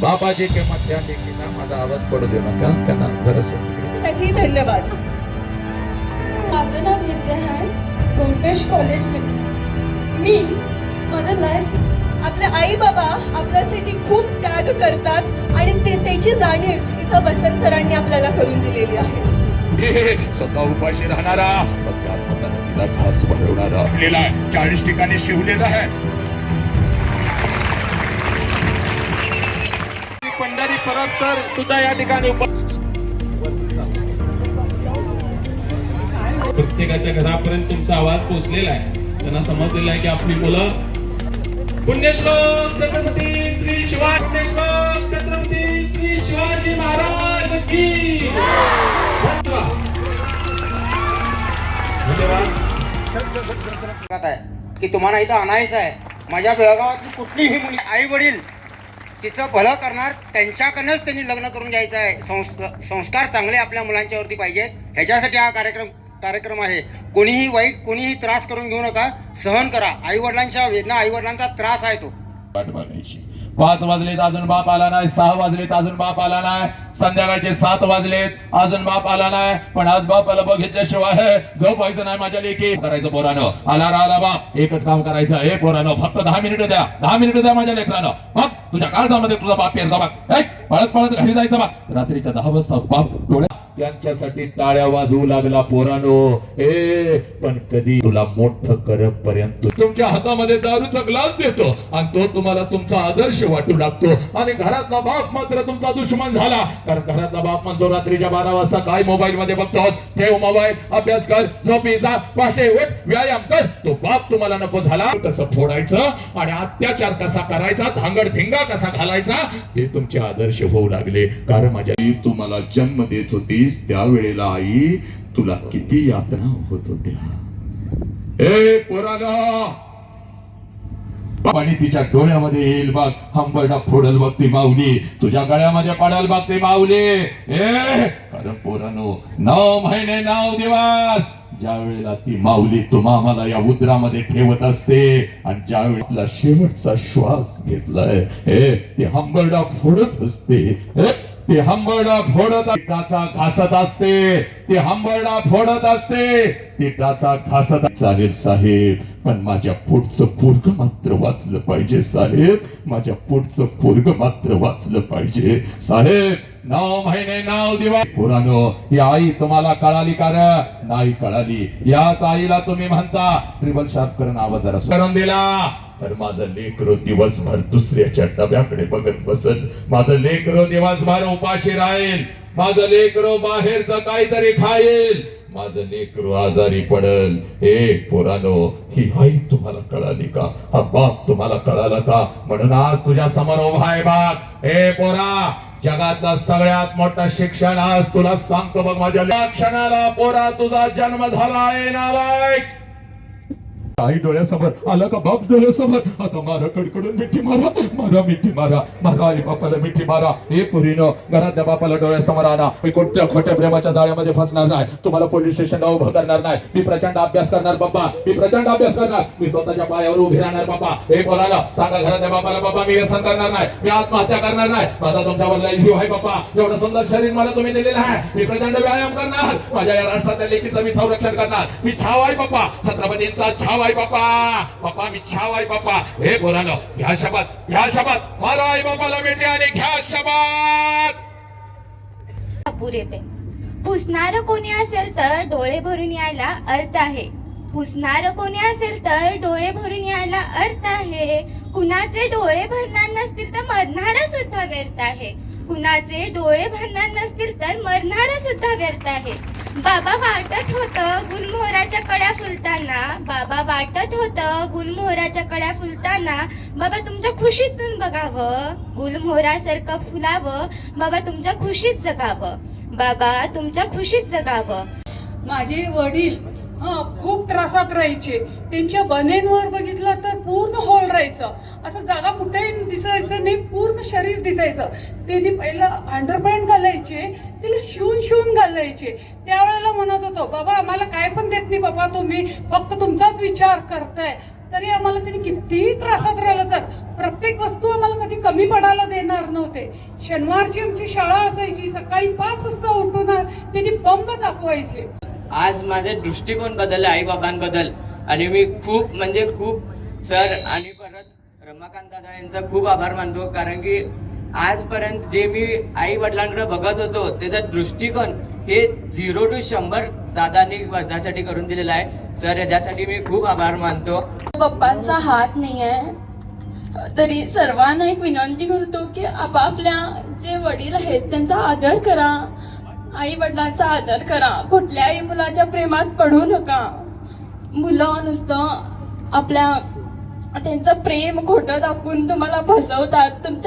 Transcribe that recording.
बाबाजी किंवा त्या लेकीना माझा आवाज पडू देऊ नका त्यांना साठी धन्यवाद. माझं नाव विद्या आहे गोंडेश कॉलेजमध्ये मी माझं लाईफ आपले आई बाबा आपल्यासाठी खूप त्याग करतात आणि ते त्याची जाणीव इथं वसंत सरांनी आपल्याला करून दिलेली आहे. स्वतः उपाशी राहणारा पण त्याच हाताने तिला घास भरवणारा. आपल्याला चाळीस ठिकाणी शिवलेला आहे. पंढरी परब सर सुद्धा या ठिकाणी उपस्थित प्रत्येकाच्या घरापर्यंत तुमचा आवाज पोहोचलेला आहे. त्यांना समजलेला आहे की आपली मुलं पुण्यश्लोक छत्रपती श्री शिवाजी पुण्यश्लोक छत्रपती श्री शिवाजी महाराज की धन्यवाद. की तुम्हाला इथं आणायचं आहे. माझ्या बेळगावातली कुठलीही मुली आई वडील तिचं भलं करणार त्यांच्याकडनंच त्यांनी लग्न करून घ्यायचं आहे. संस् संस्कार चांगले आपल्या मुलांच्यावरती पाहिजेत. ह्याच्यासाठी हा कार्यक्रम कार्यक्रम आहे. कोणीही वाईट कोणीही त्रास करून घेऊ नका. सहन करा. आईवडिलांच्या वेदना आईवडिलांचा त्रास आहे तो. वाट बघायची. पाच वाजलेत अजून बाप आला नाही सहा वाजलेत अजून बाप आला नाही. संध्याकाळचे सात वाजलेत अजून बाप आला नाही. पण आज बापाला बघितल्याशिवाय झोपायचं नाही माझ्या लेखी करायचं पोरानं? आला रा आला बाप. एकच काम करायचं. हे पोरानं फक्त दहा मिनिटं द्या. दहा मिनिटं द्या माझ्या लेकरानं. मग तुझ्या काळजामध्ये तुझा बाप पेरचा बाप पळत पळत घरी जायचं बाप रात्रीच्या दहा वाजता बाप डोळ्या त्यांच्यासाठी टाळ्या वाजवू लागला पोरानो. ए पण कधी तुला मोठं करपर्यंत तुमच्या हातामध्ये दारूचा ग्लास देतो आणि तो तुम्हाला तुमचा आदर्श वाटू लागतो. आणि घरातला बाप मात्र तुमचा दुश्मन झाला. कारण घरातला बाप म्हणतो रात्रीच्या बारा वाजता काय मोबाईल मध्ये बघतो ठेव मोबाईल अभ्यास कर झोपी जा पहाटे उठ व्यायाम कर. तो बाप तुम्हाला नको झाला. कसं फोडायचं? आणि अत्याचार कसा करायचा? धांगड धिंगा कसा घालायचा? ते तुमचे आदर्श होऊ लागले. कारण माझ्या आई तुम्हाला जन्म देत होती. होतीस त्यावेळेला आई तुला किती यातना होत होत्या. ए पोराला! पाणी तिच्या डोळ्यामध्ये येईल बघ. हंबरडा फोडल बघ ती माऊली. तुझ्या गळ्यामध्ये पडल बघ ती माऊली. ए कारण पोरानो नऊ महिने नऊ दिवस. ज्या वेळेला ती माऊली तुम्हा मला या उद्रामध्ये ठेवत असते आणि ज्या वेळेला शेवटचा श्वास घेतलाय हे ते हंबरडा फोडत असते हे, ते हंबरडा फोडत टाचा घासत असते. ते हंबरडा फोडत असते. ते टाचा घासत चालेल साहेब पण माझ्या पुढचं पोरग मात्र वाचलं पाहिजे साहेब. माझ्या पुढचं पोरग मात्र वाचलं पाहिजे. साहेब नऊ महिने नाव दिवा पुरानो ही आई तुम्हाला कळाली का र? नाही कळाली. याच आईला तुम्ही म्हणता ट्रिबल शार्प करून जरा करून दिला. तर माझं लेकरो दिवसभर दुसऱ्याच्या डब्याकडे बघत बसत माझं लेकरो दिवसभर उपाशी राहील. माझं लेकरो बाहेरचं काहीतरी खाईल. माझं लेकरू आजारी पडल. हे पोरानो ही आई तुम्हाला कळाली का? हा बाप तुम्हाला कळाला का? म्हणून आज तुझ्या समोर उभा आहे बाप हे पोरा जगातलं सगळ्यात मोठं शिक्षण आज तुला सांगतो बघ माझ्या. क्षणाला पोरा तुझा जन्म झाला आहे नालायक. आई डोळ्यासमोर आला का बाप डोळ्यासमोर? आता मारा कडकडून मिठी मारा मारा मिठी मारा मारा आई बापाला मिठी मारा. हे पुरीनं घरातल्या बापाला डोळ्यासमोर आणा. मी कोणत्या खोट्या प्रेमाच्या जाळ्यामध्ये फसणार नाही. तुम्हाला पोलीस स्टेशनला उभं करणार नाही. मी प्रचंड अभ्यास करणार बाबा मी प्रचंड अभ्यास करणार. मी स्वतःच्या पायावर उभी राहणार बाबा हे पोराला सांगा घरातल्या बापाला बाबा मी व्यसन करणार नाही. मी आत्महत्या करणार नाही. माझा तुमच्यावर लय जीव आहे बाप्पा. एवढं सुंदर शरीर मला तुम्ही दिलेलं आहे. मी प्रचंड व्यायाम करणार. माझ्या या राष्ट्रातल्या लेखीचं मी संरक्षण करणार. मी छाव आहे बाबा छत्रपतींचा छाव आहे. आई बापा. बापा मी छाव आहे बापा. हे बोरानो घ्या शब्द घ्या शब्द मारा आई बापाला भेटे आणि घ्या शब्द अपूर येते. पुसणार कोणी असेल तर डोळे भरून यायला अर्थ आहे. पुसणार कोणी असेल तर डोळे भरून यायला अर्थ आहे. कुणाचे डोळे भरणार नसतील तर मरणारा सुद्धा व्यर्थ आहे. कुणाचे डोळे भरणार नसतील तर मरणारा सुद्धा व्यर्थ आहे. बाबा वाटत होतं गुलमोहराच्या कड्या फुलताना बाबा वाटत होतं गुलमोहराच्या कड्या फुलताना बाबा तुमच्या खुशीतून बघावं गुलमोहरासारखं फुलावं बाबा तुमच्या खुशीत जगावं. बाबा तुमच्या खुशीत जगावं. माझे वडील हां खूप त्रासात राहायचे. त्यांच्या बनेंवर बघितलं तर पूर्ण हॉल राहायचं. असं जागा कुठेही दिसायचं नाही पूर्ण शरीर दिसायचं. त्यांनी पहिला अंडरपॅन्ट घालायचे तिला शिवून शिवून घालायचे. त्यावेळेला म्हणत होतो बाबा आम्हाला काय पण देत नाही बाबा तुम्ही फक्त तुमचाच विचार करताय. तरी आम्हाला त्यांनी कितीही त्रासात राहिलं तर प्रत्येक वस्तू आम्हाला कधी कमी पडायला देणार नव्हते. शनिवारची आमची शाळा असायची सकाळी पाच वाजता उठून त्यांनी पंप तापवायचे आज माझे दृष्टिकोन बदल. आईबाबांबद्दल आणि मी खूप म्हणजे खूप सर आणि परत रमाकांत दादा यांचा खूप आभार मानतो. कारण की आजपर्यंत जे मी आई वडिलांकडे बघत होतो त्याचा दृष्टिकोन हे झिरो टू शंभर दादांनी माझ्यासाठी करून दिलेला आहे. सर याच्यासाठी मी खूप आभार मानतो. पप्पांचा हात नाही आहे. तरी सर्वांना एक विनंती करतो की आपापल्या जे वडील आहेत त्यांचा आदर करा. आई वडिलांचा आदर करा. कुठल्याही मुलाच्या प्रेमात पडू नका. मुलं नुसतं आपल्या त्यांचं प्रेम खोटं दाखवून तुम्हाला फसवतात. तुमच्या